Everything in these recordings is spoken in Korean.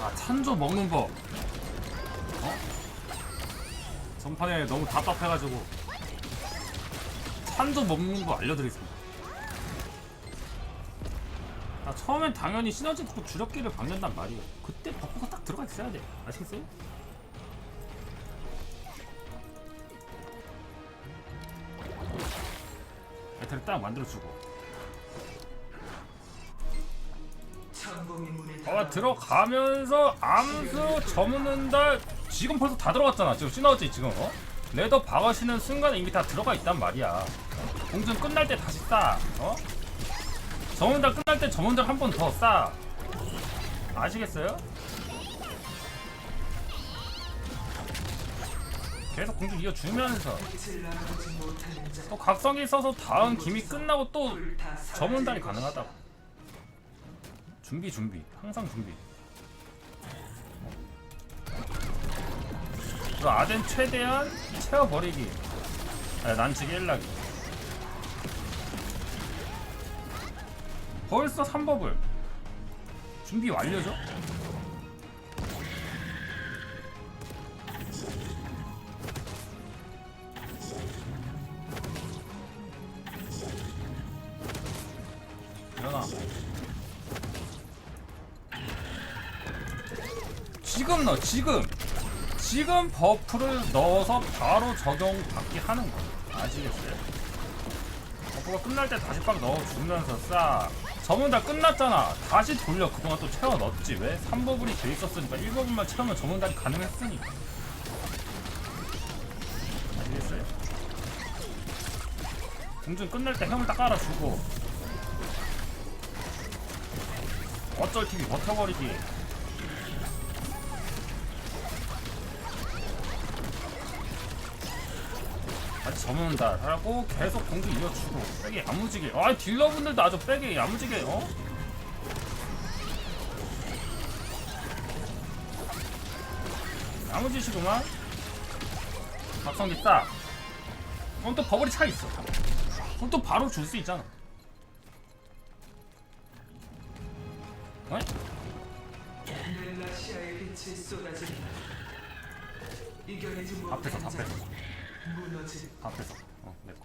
아 찬조 먹는 법. 어? 전판에 너무 답답해가지고. 찬조 먹는 법 알려드리겠습니다. 아, 처음엔 당연히 시너지 듣고 주력기를 박는단 말이에요. 그때 버프가 딱 들어가 있어야 돼 아시겠어요? 배터리 딱 만들어주고 문에 어 들어가면서 암수 저무는다 지금 벌써 다 들어갔잖아 지금 시너지 지금 어? 레더 박으시는 순간에 이미 다 들어가 있단 말이야 공전 끝날 때 다시 싸 어? 저문달 끝날 때 저문달 한번 더 싸 아시겠어요? 계속 공중 이어주면서 자또 각성기 써서 다음 기미 끝나고 또 불타 저문달이 가능하다고 준비 준비. 항상 준비. 그리고 아덴 최대한 채워버리기. 아, 난치기 일락이 벌써 3법을 준비 완료죠? 일어나 지금 넣어 지금. 지금 버프를 넣어서 바로 적용받기 하는 거야 아시겠어요? 버프가 끝날 때 다시 빡 넣어주면서 싸. 저문 다 끝났잖아. 다시 돌려. 그동안 또 채워 넣었지. 왜? 3버블이 돼 있었으니까 1버블만 채우면 저문달이 가능했으니까. 아시겠어요? 공중 끝날 때 형을 딱 깔아주고. 어쩔 TV 버텨버리기 다시 저문다 하고 계속 공주 이어주고 빼게 야무지게. 아 딜러분들도 아주 빼게 야무지게 어? 야무지시구만. 박성기 딱. 그럼 또 버블이 차 있어. 그럼 또 바로 줄 수 있잖아. 어? 이겨내지 앞에서 앞에서 자 무너진 앞에서 어 내꺼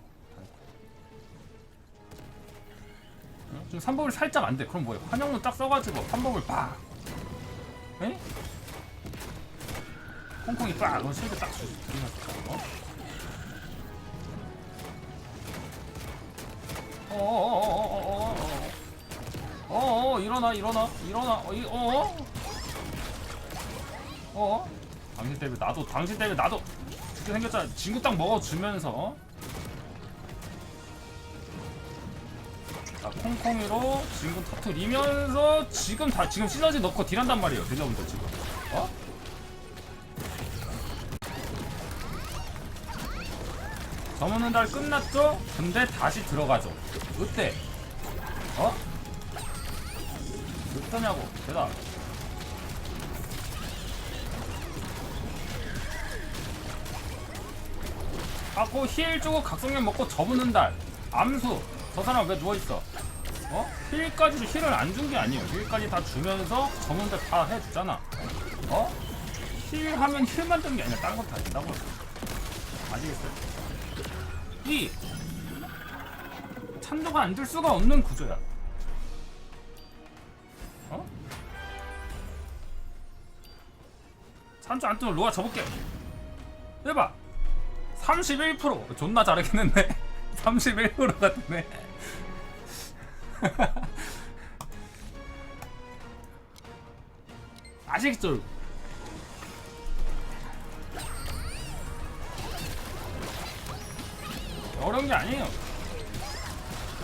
어? 지금 3법을 살짝 안 돼. 그럼 뭐야 환영문 딱 써가지고 3법을 빡 에? 콩콩이 빡 그럼 실드 딱 주지 어? 어어어어어어어어. 어어 일어나 일어나 일어나. 어, 이, 어어 어어? 당신 때문에 나도 당신 때문에 나도 그렇게 생겼잖아 친구 딱 먹어주면서 어? 자 콩콩이로 지금 터트리면서 지금 다 지금 시너지 넣고 딜한단 말이에요 딜러분들 지금 어? 저무는 달 끝났죠? 근데 다시 들어가죠 어때? 어? 어떠냐고 대답 하고 힐 주고 각성력 먹고 접는 달. 암수. 저 사람 왜 누워있어? 어? 힐까지도 힐을 안 준 게 아니에요. 힐까지 다 주면서 접는 달다 해주잖아. 어? 힐 하면 힐만 뜬 게 아니라 다른 것다 된다고 아시겠어요? 이 찬도가 안 들 수가 없는 구조야. 어? 찬조 안 뜨면 로아 접을게. 해봐 31% 존나 잘하겠는데? 31%가 되네. 아시겠죠? 어려운 게 아니에요.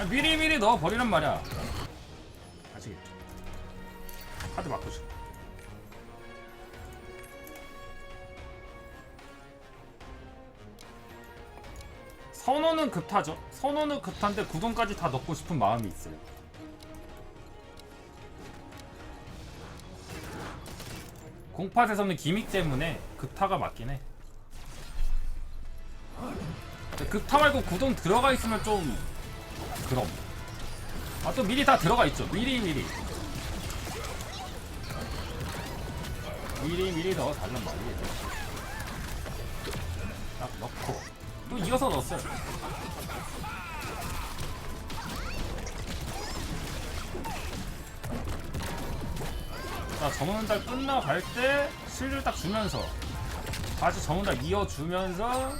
미리미리 넣어버리란 말이야. 아시겠죠? 카드 바꾸죠 선호는 급타죠. 선호는 급탄데 구동까지 다 넣고 싶은 마음이 있어요. 공팟에서는 기믹 때문에 급타가 맞긴 해. 급타 말고 구동 들어가 있으면 좀 그럼. 아 또 미리 다 들어가 있죠. 미리 미리. 미리 미리 넣어 달란 말이에요. 딱 넣고 또 이어서 넣었어요. 자 정원달 끝나갈 때 실드를 딱 주면서 다시 정원달 이어주면서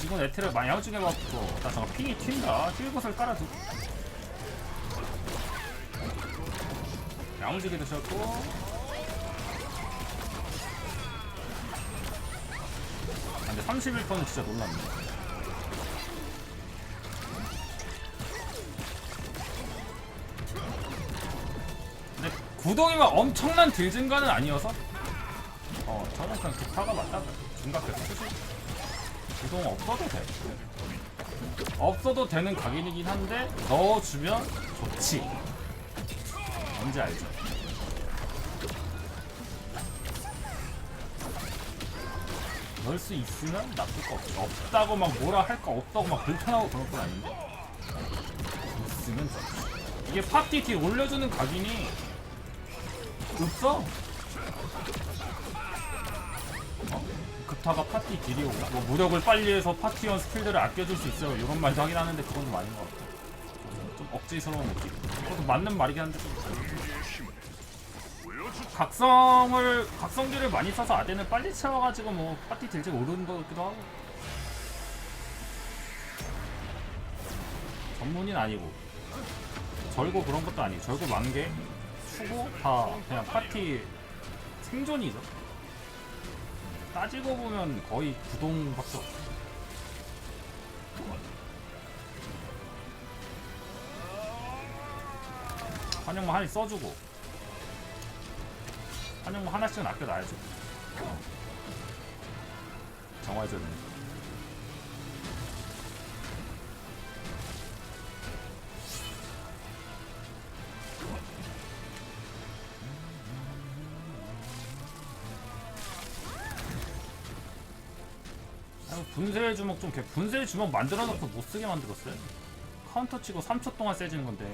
지금 에테를 많이 야무지게 맞고 나 잠깐 핑이 튄다 힐것을 깔아두고 야무지게 드셨고 31%는 진짜 놀랍네. 근데 구동이면 엄청난 딜 증가는 아니어서? 어 저는 그냥 기타가 맞다고 중각해서. 쓰시 구동 없어도 돼. 없어도 되는 각인이긴 한데 넣어주면 좋지. 뭔지 알죠? 넣을 수 있으면 나쁠 거 없어 없다고 막 뭐라 할 거 없다고 막 불편하고 그런 건 아닌데? 있으면 좋지 이게 딜 올려주는 각인이 없어. 어? 급타가 파티 딜이 올라 뭐 무력을 빨리 해서 파티원 스킬들을 아껴줄 수 있어요. 이런 말도 하긴 하는데 그건 좀 아닌 것 같아. 좀 억지스러운 느낌. 그것도 맞는 말이긴 한데 좀 각성을 각성기를 많이 써서 아덴을 빨리 채워가지고 뭐 파티 딜질 오르는 거 같기도 하고. 전문인 아니고. 절고 그런 것도 아니고 절고 만개 추고 다 그냥 파티 생존이죠. 따지고 보면 거의 구동밖에 없어. 환영만 하나 써주고 환영만 하나씩은 아껴놔야죠 정화해줘야 되니까 아이고, 분쇄의 주먹 좀 개- 분쇄의 주먹 만들어 놓고 못 쓰게 만들었어요. 카운터 치고 3초 동안 세지는 건데.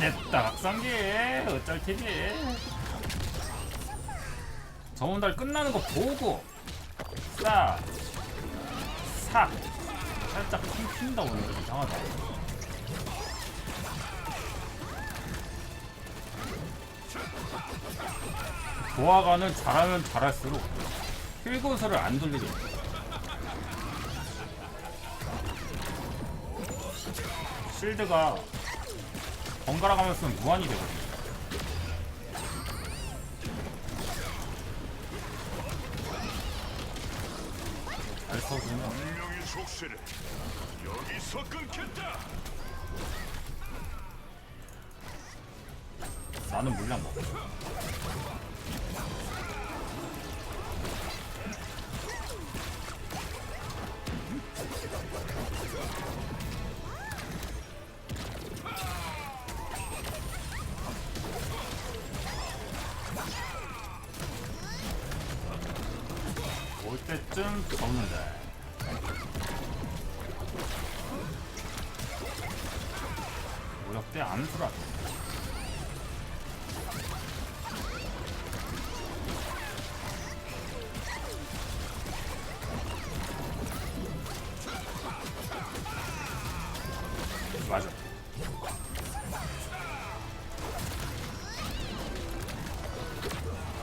냈다 박상기 어쩔 TV 정원달 끝나는 거 보고 싹싹 살짝 오는 거 이상하다. 도화관은 잘하면 잘할수록 힐고서를 안 돌리게. 돼. 실드가 번갈아 가면서 무한이 되거든요. 잘 써주면 운명의 속세를 여기서 끊겠다. 나는 물량 먹어. 맞아.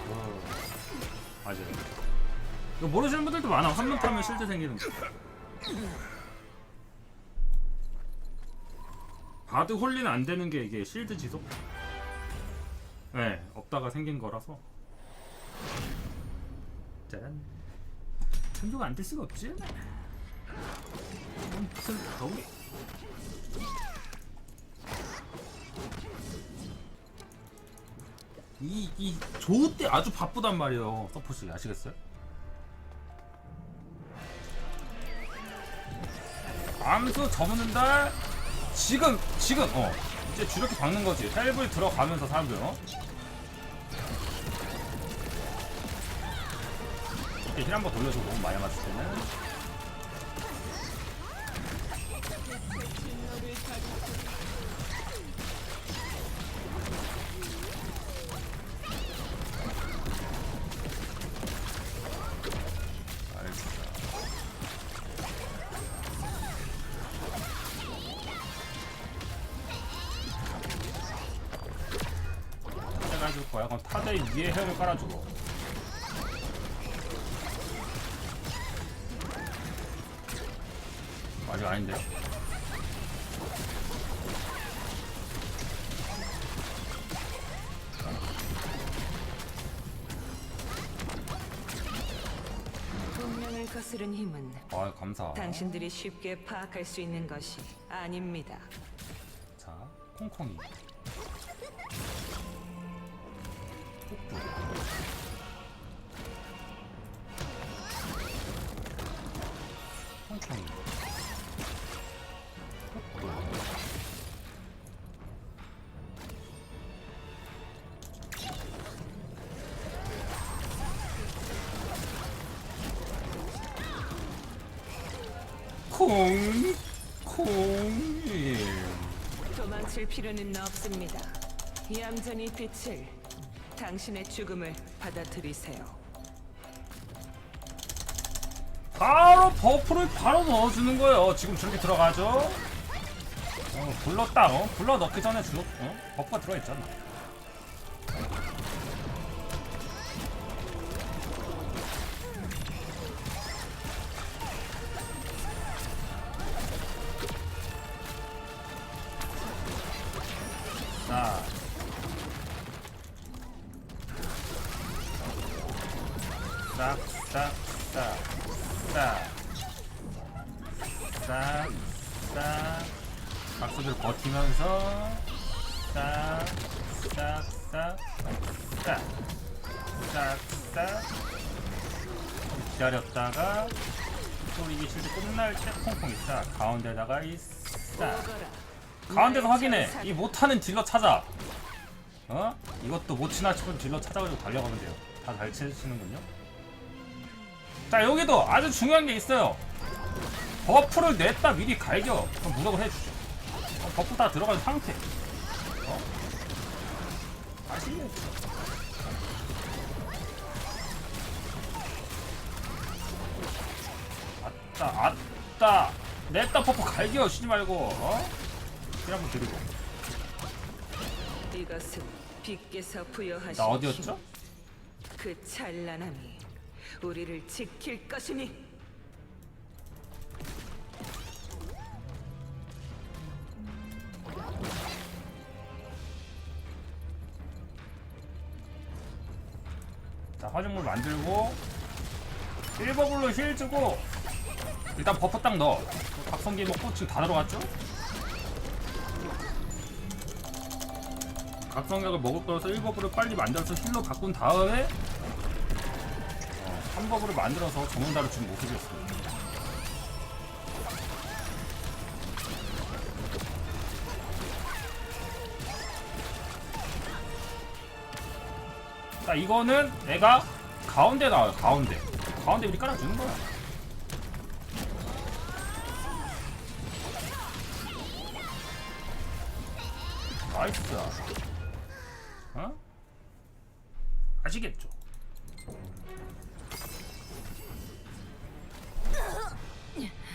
어, 맞아. 이거 모르시는 분들도 많아. 한번 타면 실드 생기는 거. 바드 홀리는 안 되는 게 이게 실드 지속. 네, 없다가 생긴 거라서. 짠. 천조가 안 될 수가 없지. 무슨 너무 이, 이, 조우 때 아주 바쁘단 말이에요. 서포시 아시겠어요? 암수 접는다. 지금, 지금, 어. 이제 주력기 박는 거지. 헬블 들어가면서 사람들, 어? 이렇게 힐 한번 너무 많이 맞을 때는 깔아주고. 아직 아닌데. 운명을 거스른 힘은 아 감사. 당신들이 쉽게 파악할 수 있는 것이 아닙니다. 자, 콩콩이. 콩, 콩일. 도망칠 필요는 없습니다. 얌전히 빛을 당신의 죽음을 받아들이세요. 바로 버프를 바로 넣어주는 거예요. 지금 저렇게 들어가죠? 어, 불렀다, 어? 불러 넣기 전에 주, 어? 버프가 들어있잖아. 자. 싹, 싹, 싹. 싹, 싹, 싹, 박수들 버티면서 싹, 싹, 싹, 싹, 싹, 싹. 기다렸다가 소리기 실드 끝날 때 콩콩이 싹 가운데다가 이 싹. 가운데서 확인해. 이 못하는 딜러 찾아. 어? 이것도 못 치나 싶은 딜러 찾아가지고 달려가면 돼요. 다 잘 치시는군요. 자 여기도 아주 중요한 게 있어요. 버프를 냈다 미리 갈겨. 그럼 무적을 해주죠. 어, 버프 다 들어간 상태. 어? 아시겠죠? 아따 아따 냈다 버프 갈겨 쉬지 말고 어? 힐 한번 드리고 이것은 빛께서 부여하신 나 어디였죠? 힘. 그 찬란함이 우리를 지킬 것이니 자 화중물 만들고 1버블로 힐 주고 일단 버프 딱 넣어 각성기 먹고 지금 다 들어갔죠? 각성약을 먹을 거라서 1버블을 빨리 만들어서 힐로 바꾼 다음에 어, 3버블을 만들어서 전문다를 준 모습이었습니다. 자 이거는 내가 가운데 나와요 가운데. 가운데 우리 깔아주는 거야 아시겠죠?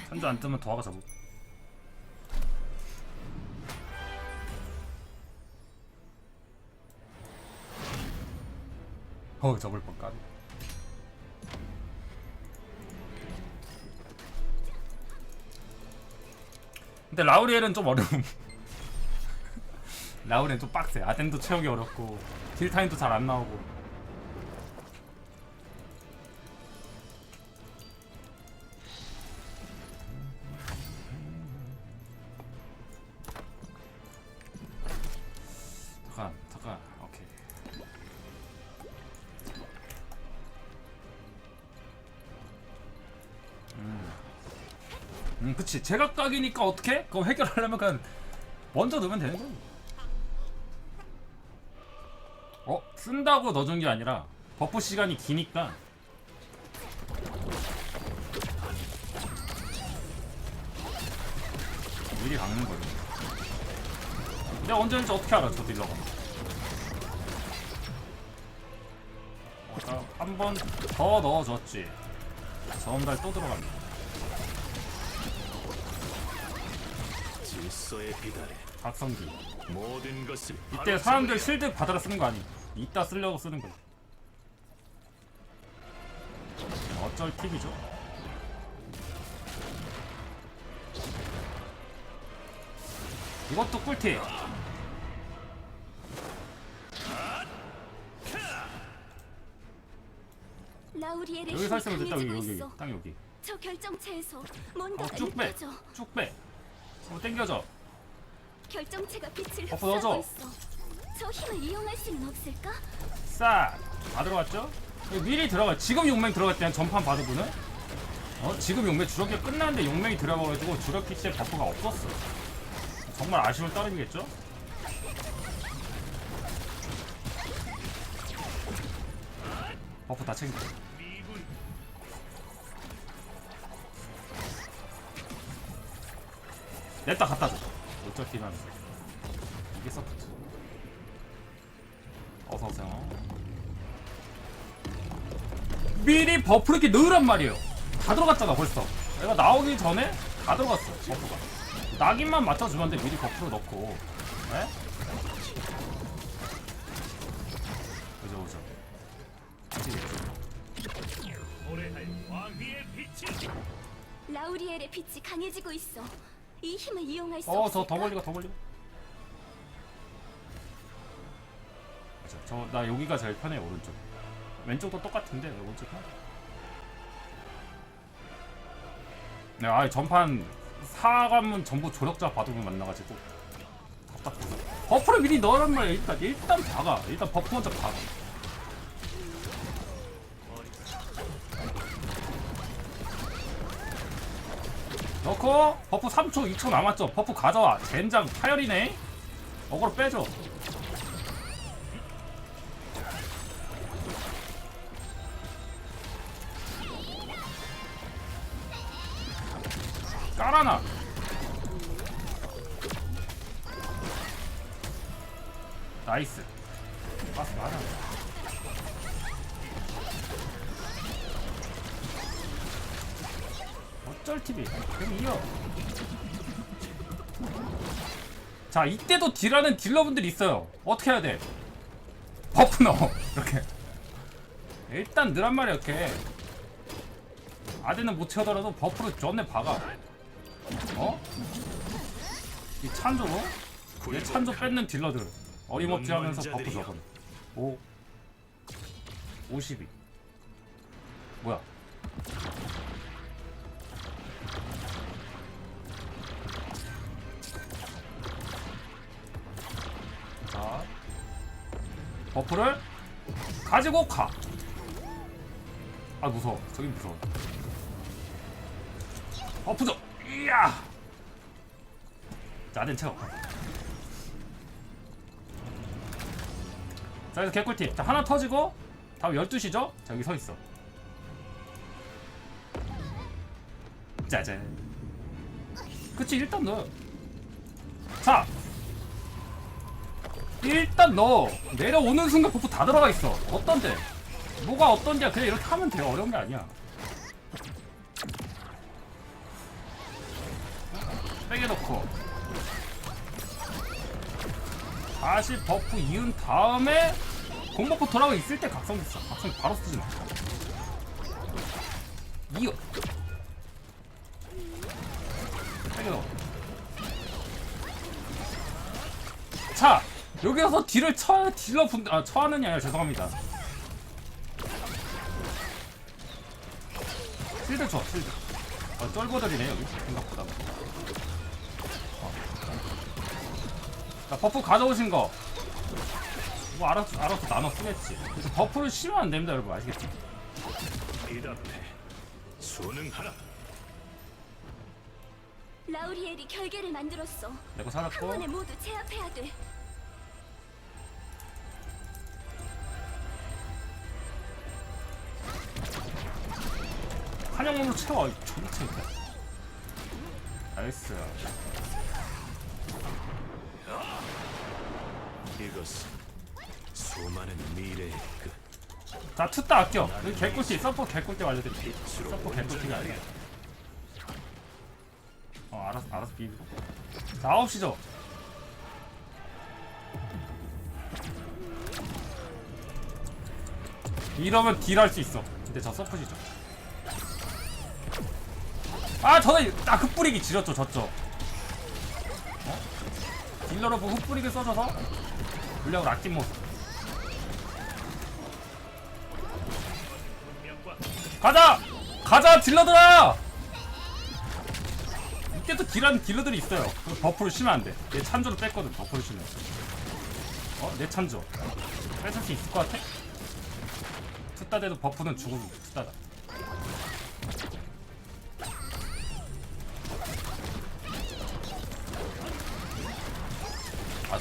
선주 안 뜨면 도화가 잡고 어우 접을 뻔 까비 근데 라우리엘은 좀 어려움. 라우리엘 좀 빡세. 아덴도 채우기 어렵고 딜타임도 잘 안 나오고 음, 그치 제각각이니까 어떻게? 그거 해결하려면 그냥 먼저 넣으면 되는 거야. 어 쓴다고 넣어준 게 아니라 버프 시간이 기니까. 미리 박는 거죠. 내가 언제인지 어떻게 알아? 저 딜러가 어, 아, 한번 더 넣어줬지. 저음 달또 들어갑니다. 질서에 비달해 각성기. 모든 것을 이때 사람들 실드 받아라 쓰는 거 아니. 이따 쓰려고 쓰는 거야. 어쩔 팁이죠? 이것도 꿀팁. 라우리엘의 여기 힘이 서 있으면 됐다. 여기 강해지고 여기 있어. 여기. 딱 여기. 저 결정체에서 어, 뭔가가 쭉 빼. 느껴져. 쭉 빼. 어, 땡겨져. 결정체가 빛을 어. 흡수하고 있어. 저 힘을 이용할 수는 없을까? 싹! 다 들어갔죠? 이거 미리 들어가. 지금 용맹 때는 전판 바둑은 어? 지금 용맹 주력기 끝났는데 용맹이 들어가가지고 주력기 때 버프가 없었어. 정말 아쉬울 따름이겠죠? 버프 다 챙겨. 냈다 갖다 줘. 팀 하면서. 이게 서포트. 어서 오세요. 미리 버프 이렇게 넣으란 말이에요. 다 들어갔잖아 벌써. 내가 나오기 전에 다 들어갔어 버프가. 낙인만 맞춰주면 돼 미리 버프로 넣고. 네? 그죠 그죠. 라우리엘의 빛이 강해지고 있어. 이 힘을 이용할 수 어, 없을까? 저더 벌리고 더 벌리고. 저나 여기가 제일 편해 오른쪽. 왼쪽도 똑같은데 오른쪽 편. 네, 아 전판 사관문 전부 조력자 바둑을 만나가지고 답답해서 버프를 미리 넣으란 말이야 일단 일단 박아 일단 버프 먼저 박아 넣고 버프 3초 2초 남았죠? 버프 가져와. 젠장 파열이네. 어그로 빼줘. 깔아놔. 나이스. 빠스 많아 TV 그럼 이어 자 이때도 딜하는 딜러분들이 있어요. 어떻게 해야 돼? 버프 넣어 이렇게. 일단 늘란 말이야 이렇게. 아대는 못 채우더라도 버프로 전에 박아. 어? 이 찬조? 얘 찬조 뺏는 딜러들. 어림없지 하면서 버프 적은. 5 52 뭐야 자 버프를 가지고 가. 아 무서워. 저기 무서워. 버프 줘. 이야. 자, 아덴 채워. 자, 그래서 개꿀팁. 자, 하나 터지고 다음 12시죠? 자, 여기 서 있어. 짜잔. 그치, 일단 넣어. 자, 일단 너 내려오는 순간 버프 다 들어가 있어. 어떤데? 뭐가 어떤지야 그냥 이렇게 하면 돼요. 어려운 게 아니야. 빼게 넣고 다시 버프 이은 다음에 공버프 돌아가 있을 때 각성기 써. 각성기 바로 쓰지 마. 이거 빼게 넣어. 자 여기서 딜을 쳐 딜러 분들 아 쳐하느냐 아니라 죄송합니다. 실드 쳐 실드. 어 쩔보들이네 여기 생각보다. 어. 자 버프 가져오신 거. 뭐 알아서 알아서 나눠 쓰겠지. 그래서 버프를 쉬면 안 됩니다 여러분 아시겠죠? 비답해 수능하라 라우리엘이 결계를 만들었어. 내거 한 찾았고 번에 모두 제압해야 돼. 타이밍으로 채워. 아이, 존나 채웠다. 나이스. 이것은 수많은 미래의 끝 자, 투따 아껴. 여기 개꿀띠, 서포 개꿀띠 알려드릴게. 서포 개꿀띠가 아니야. 어, 알아서, 알아서 비비고. 자, 9시죠. 이러면 딜 할 수 있어. 근데 저 서포시죠. 아 저는 딱 흩뿌리기 지렸죠 저쪽 어? 딜러로 뭐 흩뿌리기 써줘서 물량을 아낀 모습 가자! 가자 딜러들아! 이때도 딜하는 딜러들이 있어요 그 버프를 쉬면 안돼 얘 찬조를 뺐거든 버프를 쉬면 어? 내 찬조 뺏을 수 있을 것 같아? 투따 돼도 버프는 죽음 투따다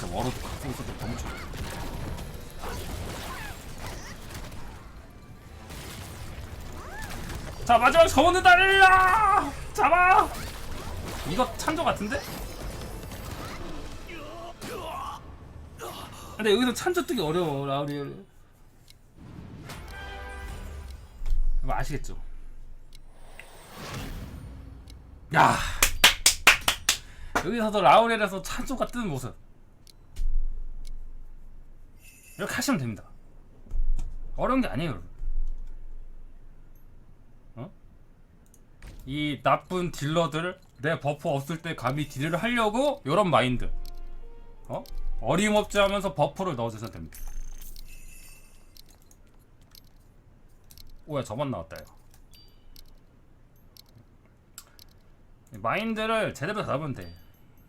아저 워로드 각성 있어도 너무 좋아. 자 마지막 저문다 일라 잡아! 이거 찬조 같은데? 근데 여기서 찬조 뜨기 어려워 라우리 뭐 아시겠죠? 야! 여기서도 라우렐에서 찬조가 뜨는 모습 이렇게 하시면 됩니다. 어려운 게 아니에요 여러분. 이 나쁜 딜러들 내 버프 없을 때 감히 딜을 하려고 요런 마인드. 어? 어림없지 하면서 버프를 넣어주셔도 됩니다. 오야 저만 나왔다 요 마인드를 제대로 잡으면 돼.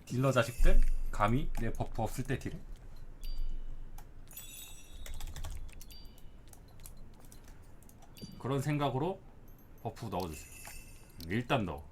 딜러 자식들 감히 내 버프 없을 때 딜을 그런 생각으로 버프 넣어주세요. 일단 넣어